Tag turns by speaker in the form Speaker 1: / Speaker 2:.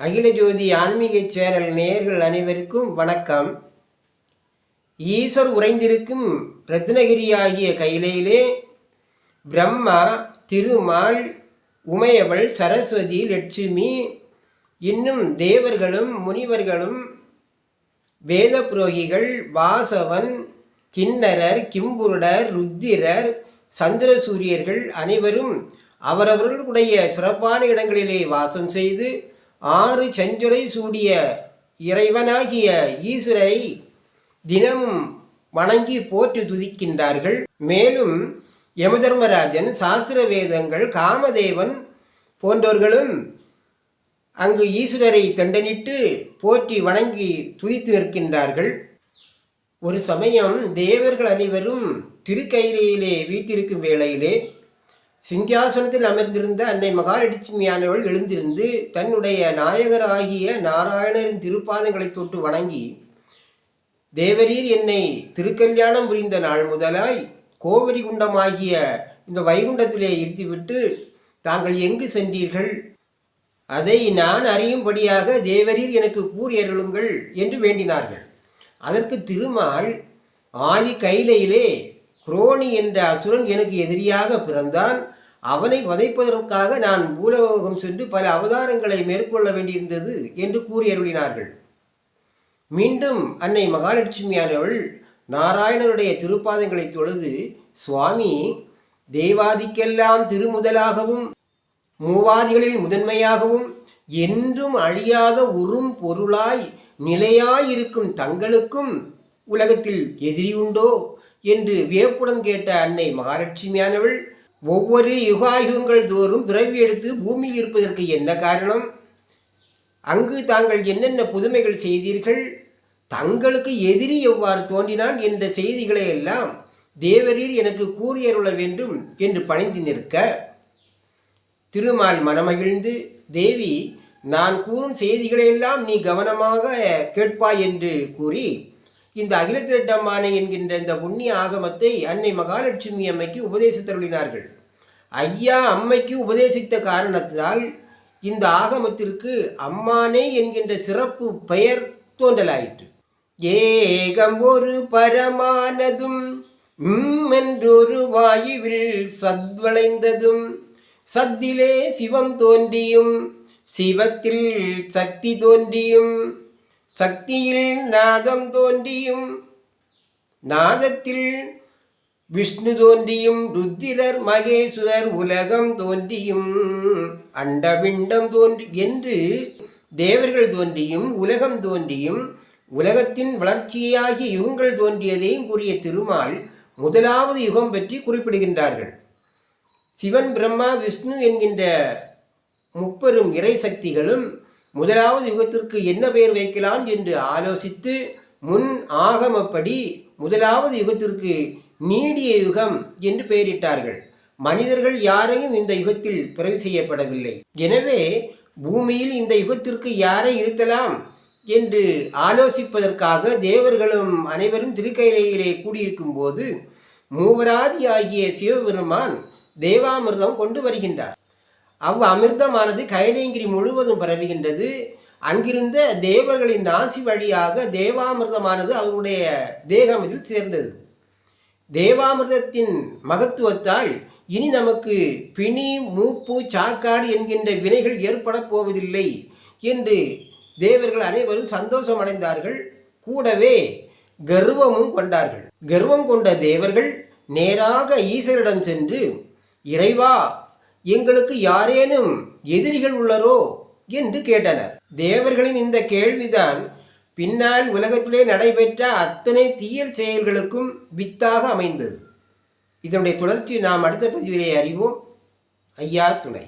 Speaker 1: அகில ஜோதி ஆன்மீக சேனல் நேயர்கள் அனைவருக்கும் வணக்கம். ஈஸ்வர் உறைந்திருக்கும் ரத்னகிரி ஆகிய கையிலே பிரம்மா திருமால் உமையவள் சரஸ்வதி லட்சுமி இன்னும் தேவர்களும் முனிவர்களும் வேத புரோகிகள் வாசவன் கிண்ணரர் கிம்புருடர் ருத்திரர் சந்திரசூரியர்கள் அனைவரும் அவரவர்களுடைய சிறப்பான இடங்களிலே வாசம் செய்து ஆறு செஞ்சுரை சூடிய இறைவனாகிய ஈஸ்வரரை தினமும் வணங்கி போற்றி துதிக்கின்றார்கள். மேலும் யமதர்மராஜன் சாஸ்திர வேதங்கள் காமதேவன் போன்றவர்களும் அங்கு ஈஸ்வரரை தண்டனிட்டு போற்றி வணங்கி துதித்து நிற்கின்றார்கள். ஒரு சமயம் தேவர்கள் அனைவரும் திருக்கயிலையிலே வீத்திருக்கும் வேளையிலே சிங்காசனத்தில் அமர்ந்திருந்த அன்னை மகாலட்சுமியானவள் எழுந்திருந்து தன்னுடைய நாயகராகிய நாராயணரின் திருப்பாதங்களை தொட்டு வணங்கி தேவரீர் என்னை திருக்கல்யாணம் புரிந்த நாள் முதலாய் கோவரி குண்டமாகிய இந்த வைகுண்டத்திலே இருத்திவிட்டு தாங்கள் எங்கு சென்றீர்கள்? அதை நான் அறியும்படியாக தேவரீர் எனக்கு கூறியருளுங்கள் என்று வேண்டினார்கள். அதற்கு திருமால் ஆதி கைலையிலே குரோணி என்ற அசுரன் எனக்கு எதிரியாக பிறந்தான். அவனை வதைப்பதற்காக நான் பூலோகம் சென்று பல அவதாரங்களை மேற்கொள்ள வேண்டியிருந்தது என்று கூறி அருளினார்கள். மீண்டும் அன்னை மகாலட்சுமியானவள் நாராயணனுடைய திருப்பாதங்களை தொழுது சுவாமி தேவாதிக்கெல்லாம் திருமுதலாகவும் மூவாதிகளில் முதன்மையாகவும் என்றும் அழியாத உறும் பொருளாய் நிலையாயிருக்கும் தங்களுக்கும் உலகத்தில் எதிரி உண்டோ? என்று வியப்புடன் கேட்ட அன்னை மகாலட்சுமியானவள் ஒவ்வொரு யுகாயுகங்கள் தோறும் பிறவி எடுத்து பூமியில் இருப்பதற்கு என்ன காரணம்? அங்கு தாங்கள் என்னென்ன புதுமைகள் செய்தீர்கள்? தங்களுக்கு எதிரி எவ்வாறு தோன்றினான் என்ற செய்திகளை எல்லாம் தேவரீர் எனக்கு கூறியருள வேண்டும் என்று பணிந்து நிற்க. திருமால் மனமகிழ்ந்து தேவி நான் கூறும் செய்திகளையெல்லாம் நீ கவனமாக கேட்பாய் என்று கூறி இந்த அகிலத்திரட்டம்மானை என்கின்ற இந்த புண்ணிய ஆகமத்தை அன்னை மகாலட்சுமி அம்மைக்கு உபதேசித்தருளினார்கள். ஐயா அம்மைக்கு உபதேசித்த காரணத்தினால் இந்த ஆகமத்திற்கு அம்மானே என்கின்ற சிறப்பு பெயர் தோன்றலாயிற்று. ஏகம் ஒரு பரமானதும் என்றொரு வாயுவில் சத்வளைந்ததும் சத்திலே சிவம் தோன்றியும் சிவத்தில் சக்தி தோன்றியும் சக்தியில் நாதம் தோன்றியும் நாதத்தில் விஷ்ணு தோன்றியும் ருத்திரர் மகேஸ்வரர் உலகம் தோன்றியும் அண்டபிண்டம் தோன்றி என்று தேவர்கள் தோன்றியும் உலகம் தோன்றியும் உலகத்தின் வளர்ச்சியாகிய யுகங்கள் தோன்றியதையும் கூறிய திருமால் முதலாவது யுகம் பற்றி குறிப்பிடுகின்றார்கள். சிவன் பிரம்மா விஷ்ணு என்கின்ற முப்பெரும் இறை சக்திகளும் முதலாவது யுகத்திற்கு என்ன பெயர் வைக்கலாம் என்று ஆலோசித்து முன் ஆகமப்படி முதலாவது யுகத்திற்கு நீடிய யுகம் என்று பெயரிட்டார்கள். மனிதர்கள் யாரையும் இந்த யுகத்தில் பிறகு செய்யப்படவில்லை. எனவே பூமியில் இந்த யுகத்திற்கு யாரை இருத்தலாம் என்று ஆலோசிப்பதற்காக தேவர்களும் அனைவரும் திருக்கையிலே கூடியிருக்கும் போது மூவராதி ஆகிய சிவபெருமான் தேவாமிர்தம் கொண்டு வருகின்றார். அவ் அமிர்தமானது கைலேங்கிரி முழுவதும் பரவுகின்றது. அங்கிருந்த தேவர்களின் நாசி வழியாக தேவாமிர்தமானது அவருடைய தேகமதில் சேர்ந்தது. தேவாமிர்தத்தின் மகத்துவத்தால் இனி நமக்கு பிணி மூப்பு சாக்காடு என்கின்ற வினைகள் ஏற்பட போவதில்லை என்று தேவர்கள் அனைவரும் சந்தோஷம் அடைந்தார்கள் கூடவே கர்வமும் கொண்டார்கள். கர்வம் கொண்ட தேவர்கள் நேராக ஈஸ்வரிடம் சென்று இறைவா எங்களுக்கு யாரேனும் எதிரிகள் உள்ளரோ என்று கேட்டனர். தேவர்களின் இந்த கேள்விதான் பின்னால் உலகத்திலே நடைபெற்ற அத்தனை தீயல் செயல்களுக்கும் வித்தாக அமைந்தது. இதனுடைய தொடர்ச்சி நாம் அடுத்த பதிவிலே அறிவோம். ஐயா துணை.